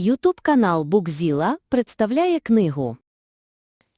Ютуб канал Букзіла представляє книгу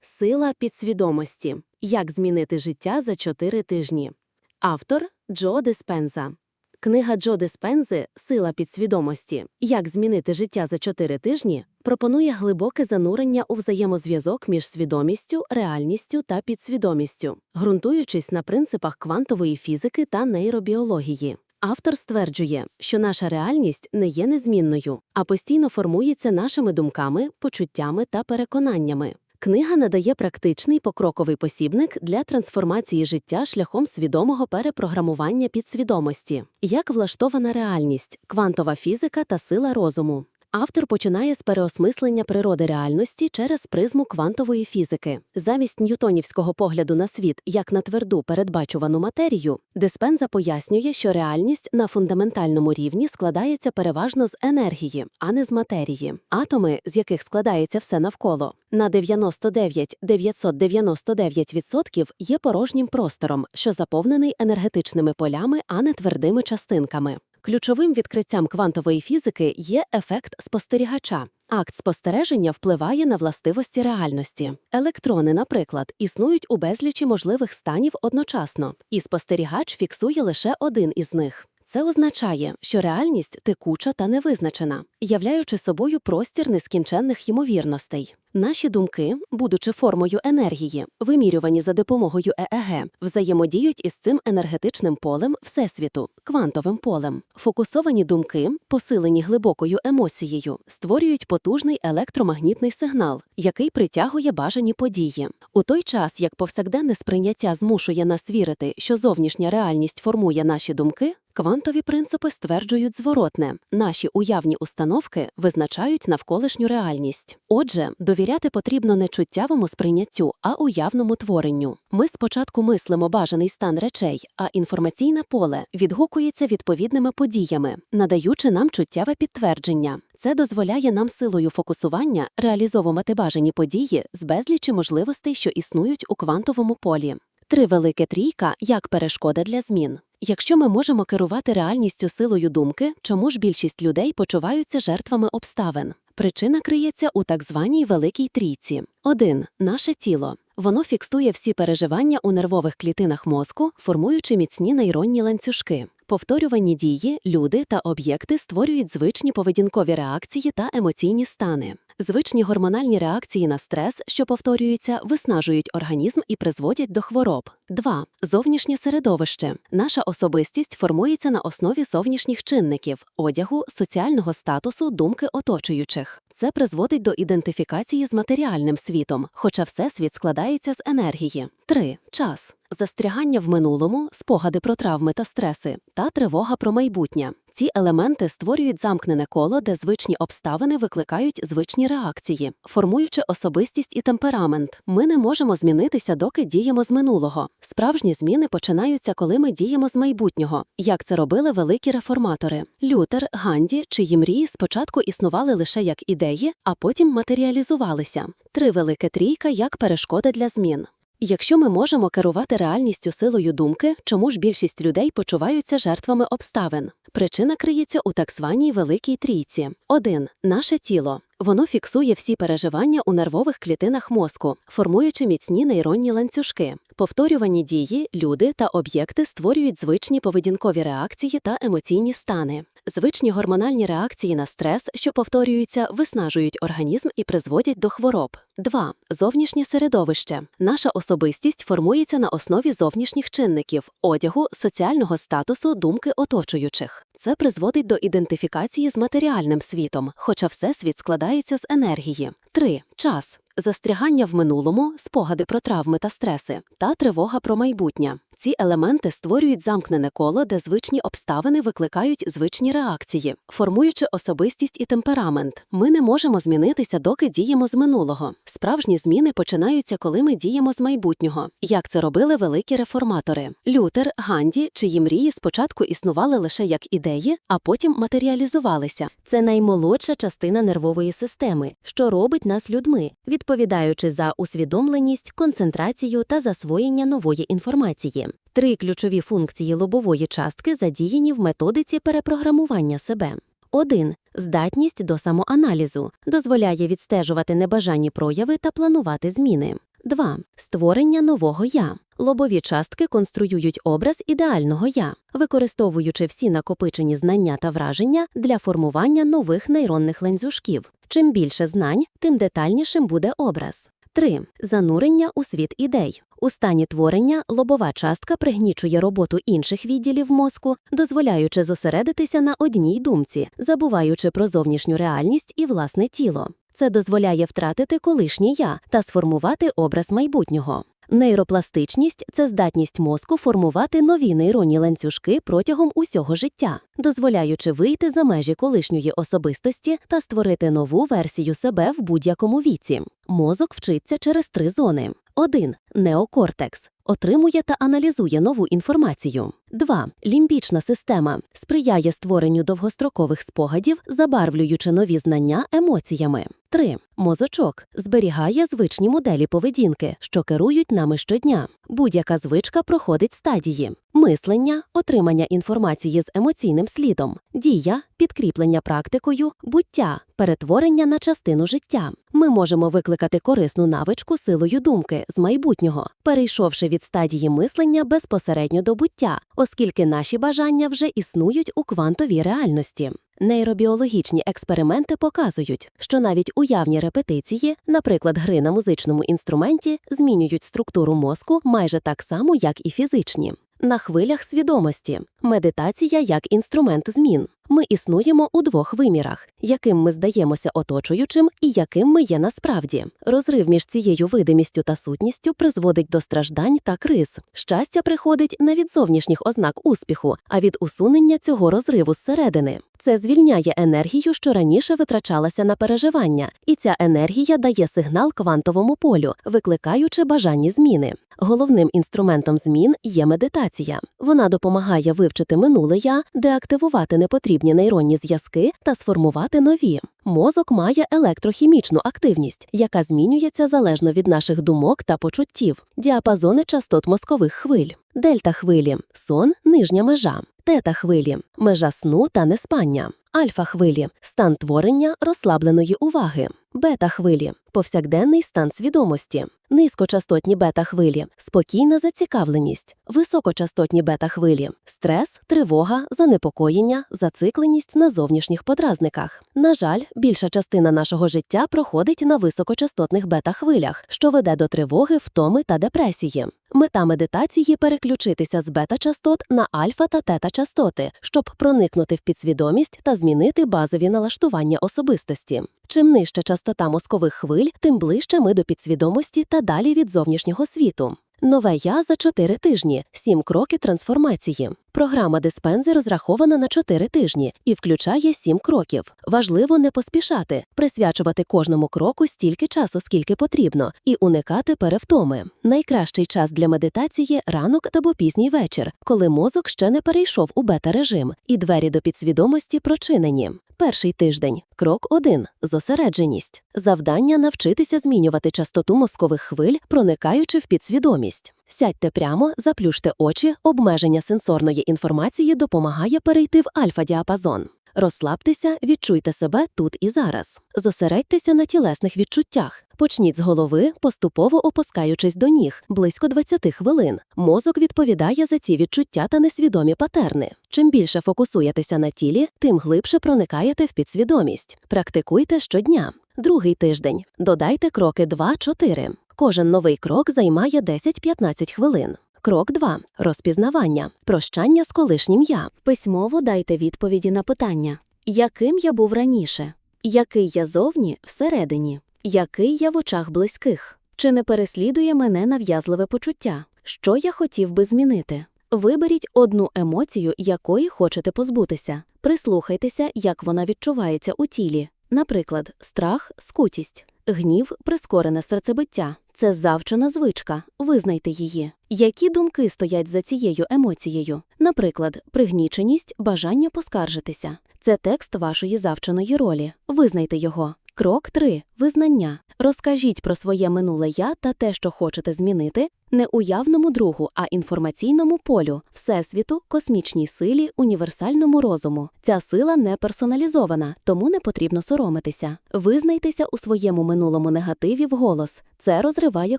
Сила підсвідомості. Як змінити життя за 4 тижні. Автор Джо Диспенза. Книга Джо Диспензи Сила підсвідомості. Як змінити життя за 4 тижні пропонує глибоке занурення у взаємозв'язок між свідомістю, реальністю та підсвідомістю, ґрунтуючись на принципах квантової фізики та нейробіології. Автор стверджує, що наша реальність не є незмінною, а постійно формується нашими думками, почуттями та переконаннями. Книга надає практичний покроковий посібник для трансформації життя шляхом свідомого перепрограмування підсвідомості, як влаштована реальність, квантова фізика та сила розуму. Автор починає з переосмислення природи реальності через призму квантової фізики. Замість ньютонівського погляду на світ як на тверду передбачувану матерію, Диспенза пояснює, що реальність на фундаментальному рівні складається переважно з енергії, а не з матерії. Атоми, з яких складається все навколо, на 99 999% є порожнім простором, що заповнений енергетичними полями, а не твердими частинками. Ключовим відкриттям квантової фізики є ефект спостерігача. Акт спостереження впливає на властивості реальності. Електрони, наприклад, існують у безлічі можливих станів одночасно, і спостерігач фіксує лише один із них. Це означає, що реальність текуча та невизначена, являючи собою простір нескінченних ймовірностей. Наші думки, будучи формою енергії, вимірювані за допомогою ЕЕГ, взаємодіють із цим енергетичним полем Всесвіту, квантовим полем. Фокусовані думки, посилені глибокою емоцією, створюють потужний електромагнітний сигнал, який притягує бажані події. У той час, як повсякденне сприйняття змушує нас вірити, що зовнішня реальність формує наші думки, Квантові принципи стверджують зворотне, наші уявні установки визначають навколишню реальність. Отже, довіряти потрібно не чуттєвому сприйняттю, а уявному творенню. Ми спочатку мислимо бажаний стан речей, а інформаційне поле відгукується відповідними подіями, надаючи нам чуттєве підтвердження. Це дозволяє нам силою фокусування реалізовувати бажані події з безлічі можливостей, що існують у квантовому полі. Три велике трійка як перешкода для змін. Якщо ми можемо керувати реальністю силою думки, чому ж більшість людей почуваються жертвами обставин? Причина криється у так званій великій трійці. 1. Наше тіло. Воно фіксує всі переживання у нервових клітинах мозку, формуючи міцні нейронні ланцюжки. Повторювані дії, люди та об'єкти створюють звичні поведінкові реакції та емоційні стани. Звичні гормональні реакції на стрес, що повторюються, виснажують організм і призводять до хвороб. 2. Зовнішнє середовище. Наша особистість формується на основі зовнішніх чинників одягу, соціального статусу, думки оточуючих. Це призводить до ідентифікації з матеріальним світом, хоча всесвіт складається з енергії. 3. Час. Застрягання в минулому, спогади про травми та стреси та тривога про майбутнє. Ці елементи створюють замкнене коло, де звичні обставини викликають звичні реакції, формуючи особистість і темперамент. Ми не можемо змінитися, доки діємо з минулого. Справжні зміни починаються, коли ми діємо з майбутнього, як це робили великі реформатори. Лютер, Ганді, чиї мрії спочатку існували лише як ідеї, а потім матеріалізувалися. Три велике трійка як перешкода для змін. Якщо ми можемо керувати реальністю силою думки, чому ж більшість людей почуваються жертвами обставин? Причина криється у так званій великій трійці. 1. Наше тіло. Воно фіксує всі переживання у нервових клітинах мозку, формуючи міцні нейронні ланцюжки. Повторювані дії, люди та об'єкти створюють звичні поведінкові реакції та емоційні стани. Звичні гормональні реакції на стрес, що повторюються, виснажують організм і призводять до хвороб. 2. Зовнішнє середовище. Наша особистість формується на основі зовнішніх чинників одягу, соціального статусу, думки оточуючих. Це призводить до ідентифікації з матеріальним світом, хоча всесвіт складається з енергії. 3. Час. Застрягання в минулому, спогади про травми та стреси та тривога про майбутнє. Ці елементи створюють замкнене коло, де звичні обставини викликають звичні реакції, формуючи особистість і темперамент. Ми не можемо змінитися, доки діємо з минулого. Справжні зміни починаються, коли ми діємо з майбутнього, як це робили великі реформатори. Лютер, Ганді, чиї мрії спочатку існували лише як ідеї, а потім матеріалізувалися. Це наймолодша частина нервової системи, що робить нас людьми, відповідаючи за усвідомленість, концентрацію та засвоєння нової інформації. Три ключові функції лобової частки задіяні в методиці перепрограмування себе. 1. Здатність до самоаналізу дозволяє відстежувати небажані прояви та планувати зміни. 2. Створення нового я. Лобові частки конструюють образ ідеального я, використовуючи всі накопичені знання та враження для формування нових нейронних ланцюжків. Чим більше знань, тим детальнішим буде образ. 3. Занурення у світ ідей. У стані творення лобова частка пригнічує роботу інших відділів мозку, дозволяючи зосередитися на одній думці, забуваючи про зовнішню реальність і власне тіло. Це дозволяє втратити колишнє я та сформувати образ майбутнього. Нейропластичність це здатність мозку формувати нові нейронні ланцюжки протягом усього життя, дозволяючи вийти за межі колишньої особистості та створити нову версію себе в будь-якому віці. Мозок вчиться через три зони: 1. Неокортекс отримує та аналізує нову інформацію. 2. Лімбічна система сприяє створенню довгострокових спогадів, забарвлюючи нові знання емоціями. 3. Мозочок зберігає звичні моделі поведінки, що керують нами щодня. Будь-яка звичка проходить стадії: мислення, отримання інформації з емоційним слідом, дія, підкріплення практикою, буття, перетворення на частину життя. Ми можемо викликати корисну навичку силою думки з майбутнього, перейшовши від стадії мислення безпосередньо до буття, оскільки наші бажання вже існують у квантовій реальності. Нейробіологічні експерименти показують, що навіть уявні репетиції, наприклад, гри на музичному інструменті, змінюють структуру мозку майже так само, як і фізичні. На хвилях свідомості медитація як інструмент змін. Ми існуємо у двох вимірах, яким ми здаємося оточуючим і яким ми є насправді. Розрив між цією видимістю та сутністю призводить до страждань та криз. Щастя приходить не від зовнішніх ознак успіху, а від усунення цього розриву зсередини. Це звільняє енергію, що раніше витрачалася на переживання, і ця енергія дає сигнал квантовому полю, викликаючи бажані зміни. Головним інструментом змін є медитація. Вона допомагає вивчити минуле я, деактивувати непотрібні нейронні зв'язки та сформувати нові. Мозок має електрохімічну активність, яка змінюється залежно від наших думок та почуттів, діапазони частот мозкових хвиль, дельта хвилі, сон нижня межа, тета хвилі, межа сну та неспання, альфа хвилі, стан творення розслабленої уваги, бета хвилі, повсякденний стан свідомості, низькочастотні бета хвилі, спокійна зацікавленість, високочастотні бета хвилі, стрес, тривога, занепокоєння, зацикленість на зовнішніх подразниках. На жаль, більша частина нашого життя проходить на високочастотних бета хвилях, що веде до тривоги, втоми та депресії. Мета медитації переключитися з бета-частот на альфа та тета-частоти, щоб проникнути в підсвідомість та змінити базові налаштування особистості. Чим нижча частота мозкових хвиль, тим ближче ми до підсвідомості та далі від зовнішнього світу. Нове я за 4 тижні, 7 кроки трансформації. Програма диспензи розрахована на 4 тижні і включає 7 кроків. Важливо не поспішати, присвячувати кожному кроку стільки часу, скільки потрібно, і уникати перевтоми. Найкращий час для медитації ранок або пізній вечір, коли мозок ще не перейшов у бета-режим, і двері до підсвідомості прочинені. Перший тиждень. Крок 1. Зосередженість. Завдання навчитися змінювати частоту мозкових хвиль, проникаючи в підсвідомість. Сядьте прямо, заплющте очі, обмеження сенсорної інформації допомагає перейти в альфа-діапазон. Розслабтеся, відчуйте себе тут і зараз. Зосередьтеся на тілесних відчуттях. Почніть з голови, поступово опускаючись до ніг, близько 20 хвилин. Мозок відповідає за ці відчуття та несвідомі патерни. Чим більше фокусуєтеся на тілі, тим глибше проникаєте в підсвідомість. Практикуйте щодня. Другий тиждень. Додайте кроки 2-4. Кожен новий крок займає 10-15 хвилин. Крок 2. Розпізнавання. Прощання з колишнім я. Письмово дайте відповіді на питання: яким я був раніше, який я зовні всередині, який я в очах близьких, чи не переслідує мене нав'язливе почуття, що я хотів би змінити. Виберіть одну емоцію, якої хочете позбутися. Прислухайтеся, як вона відчувається у тілі. Наприклад, страх, скутість, гнів, прискорене серцебиття. Це завчена звичка. Визнайте її. Які думки стоять за цією емоцією? Наприклад, пригніченість, бажання поскаржитися. Це текст вашої завченої ролі. Визнайте його. Крок 3. Визнання. Розкажіть про своє минуле я та те, що хочете змінити, Не уявному другу, а інформаційному полю, всесвіту, космічній силі, універсальному розуму. Ця сила не персоналізована, тому не потрібно соромитися. Визнайтеся у своєму минулому негативі вголос. Це розриває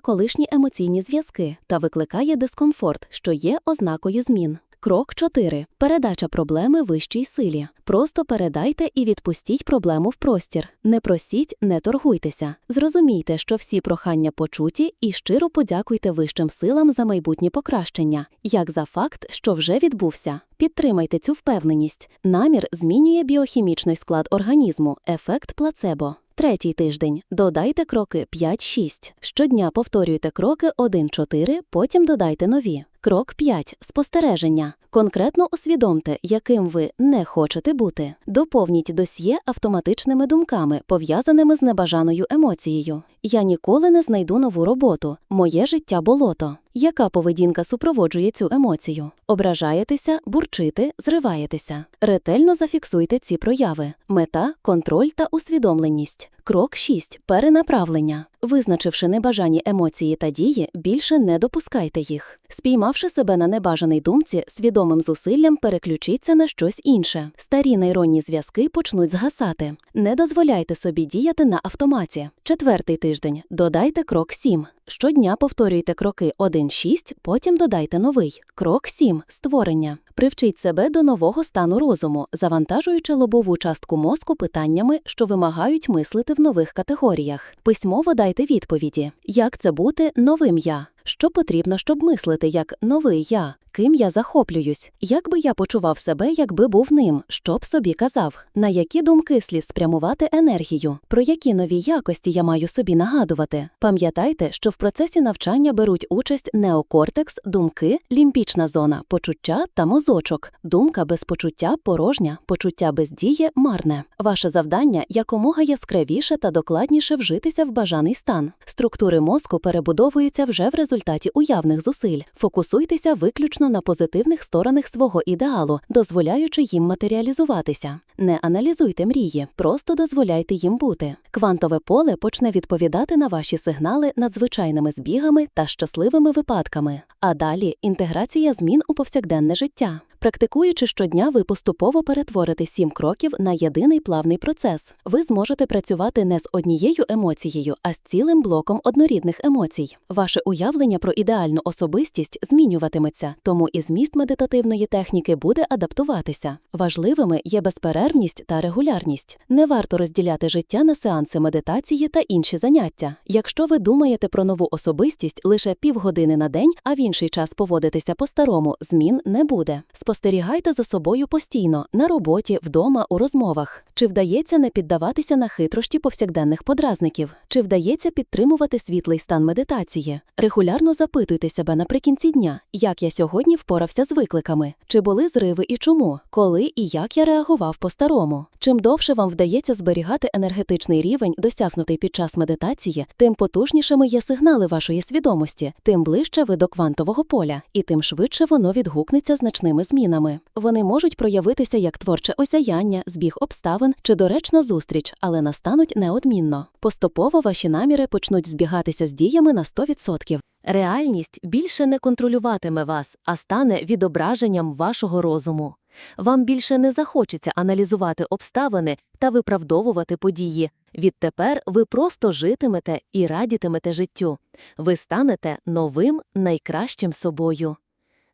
колишні емоційні зв'язки та викликає дискомфорт, що є ознакою змін. Крок 4. Передача проблеми вищій силі. Просто передайте і відпустіть проблему в простір. Не просіть, не торгуйтеся. Зрозумійте, що всі прохання почуті, і щиро подякуйте вищим силам за майбутні покращення, як за факт, що вже відбувся. Підтримайте цю впевненість. Намір змінює біохімічний склад організму, ефект плацебо. Третій тиждень. Додайте кроки 5-6. Щодня повторюйте кроки 1-4, потім додайте нові. Крок 5. Спостереження. Конкретно усвідомте, яким ви не хочете бути. Доповніть досьє автоматичними думками, пов'язаними з небажаною емоцією. Я ніколи не знайду нову роботу. Моє життя болото. Яка поведінка супроводжує цю емоцію? Ображаєтеся, бурчите, зриваєтеся. Ретельно зафіксуйте ці прояви. Мета, контроль та усвідомленість. Крок 6. Перенаправлення. Визначивши небажані емоції та дії, більше не допускайте їх. Спіймавши себе на небажаній думці, свідомим зусиллям переключіться на щось інше. Старі нейронні зв'язки почнуть згасати. Не дозволяйте собі діяти на автоматі. Четвертий тиждень. Додайте крок 7. Щодня повторюйте кроки 1-6, потім додайте новий. Крок 7. Створення. Привчіть себе до нового стану розуму, завантажуючи лобову частку мозку питаннями, що вимагають мислити в нових категоріях. Письмово дайте відповіді. Як це бути новим я? Що потрібно, щоб мислити як новий я? Ким я захоплююсь? Як би я почував себе, якби був ним? Що б собі казав? На які думки слід спрямувати енергію? Про які нові якості я маю собі нагадувати? Пам'ятайте, що в процесі навчання беруть участь неокортекс, думки, лімпічна зона, почуття та мозочок. Думка без почуття порожня, почуття без дії марне. Ваше завдання якомога яскравіше та докладніше вжитися в бажаний стан. Структури мозку перебудовуються вже в результаті уявних зусиль. Фокусуйтеся виключно на позитивних сторонах свого ідеалу, дозволяючи їм матеріалізуватися. Не аналізуйте мрії, просто дозволяйте їм бути. Квантове поле почне відповідати на ваші сигнали надзвичайними збігами та щасливими випадками. А далі інтеграція змін у повсякденне життя. Практикуючи щодня, ви поступово перетворите сім кроків на єдиний плавний процес. Ви зможете працювати не з однією емоцією, а з цілим блоком однорідних емоцій. Ваше уявлення про ідеальну особистість змінюватиметься, тому і зміст медитативної техніки буде адаптуватися. Важливими є безперервність та регулярність. Не варто розділяти життя на сеанси медитації та інші заняття. Якщо ви думаєте про нову особистість лише півгодини на день, а в інший час поводитеся по-старому, змін не буде. Спостерігайте за собою постійно на роботі, вдома, у розмовах. Чи вдається не піддаватися на хитрощі повсякденних подразників? Чи вдається підтримувати світлий стан медитації? Регулярно запитуйте себе наприкінці дня, як я сьогодні впорався з викликами, чи були зриви і чому, коли і як я реагував по-старому. Чим довше вам вдається зберігати енергетичний рівень, досягнутий під час медитації, тим потужнішими є сигнали вашої свідомості, тим ближче ви до квантового поля, і тим швидше воно відгукнеться значними змінами. Вони можуть проявитися як творче осяяння, збіг обставин чи доречна зустріч, але настануть неодмінно. Поступово ваші наміри почнуть збігатися з діями на 100%. Реальність більше не контролюватиме вас, а стане відображенням вашого розуму. Вам більше не захочеться аналізувати обставини та виправдовувати події. Відтепер ви просто житимете і радітимете життю. Ви станете новим найкращим собою.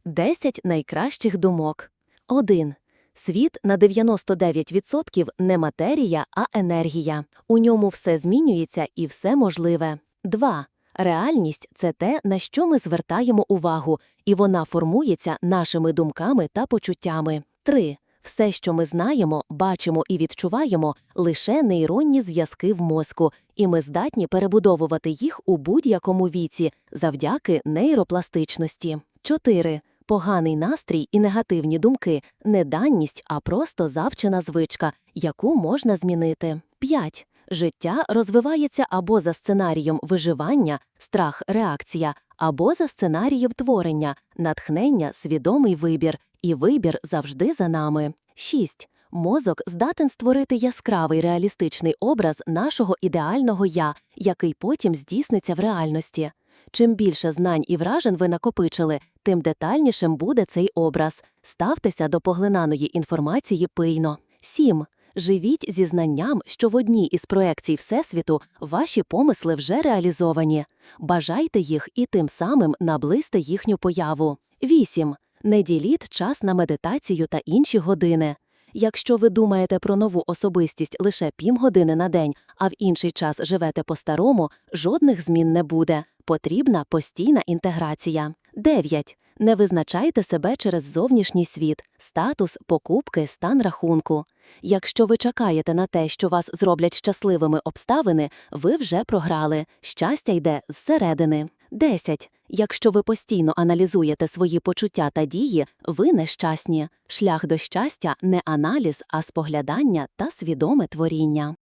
10 найкращих думок. 1. Світ на 99% не матерія, а енергія. У ньому все змінюється і все можливе. 2. Реальність це те, на що ми звертаємо увагу, і вона формується нашими думками та почуттями. 3. Все, що ми знаємо, бачимо і відчуваємо, лише нейронні зв'язки в мозку, і ми здатні перебудовувати їх у будь-якому віці завдяки нейропластичності. 4. Поганий настрій і негативні думки не данність, а просто завчена звичка, яку можна змінити. 5. Життя розвивається або за сценарієм виживання, страх, реакція, або за сценарієм творення, натхнення, свідомий вибір, і вибір завжди за нами. 6. Мозок здатен створити яскравий реалістичний образ нашого ідеального я, який потім здійсниться в реальності. Чим більше знань і вражень ви накопичили, тим детальнішим буде цей образ. Ставтеся до поглинаної інформації пильно. 7. Живіть зі знанням, що в одній із проекцій Всесвіту ваші помисли вже реалізовані. Бажайте їх і тим самим наблизьте їхню появу. 8. Не діліть час на медитацію та інші години. Якщо ви думаєте про нову особистість лише півгодини на день, а в інший час живете по-старому, жодних змін не буде. Потрібна постійна інтеграція. 9. Не визначайте себе через зовнішній світ, статус, покупки, стан рахунку. Якщо ви чекаєте на те, що вас зроблять щасливими обставини, ви вже програли. Щастя йде зсередини. 10. Якщо ви постійно аналізуєте свої почуття та дії, ви нещасні. Шлях до щастя не аналіз, а споглядання та свідоме творіння.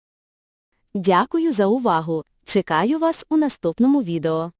Дякую за увагу. Чекаю вас у наступному відео.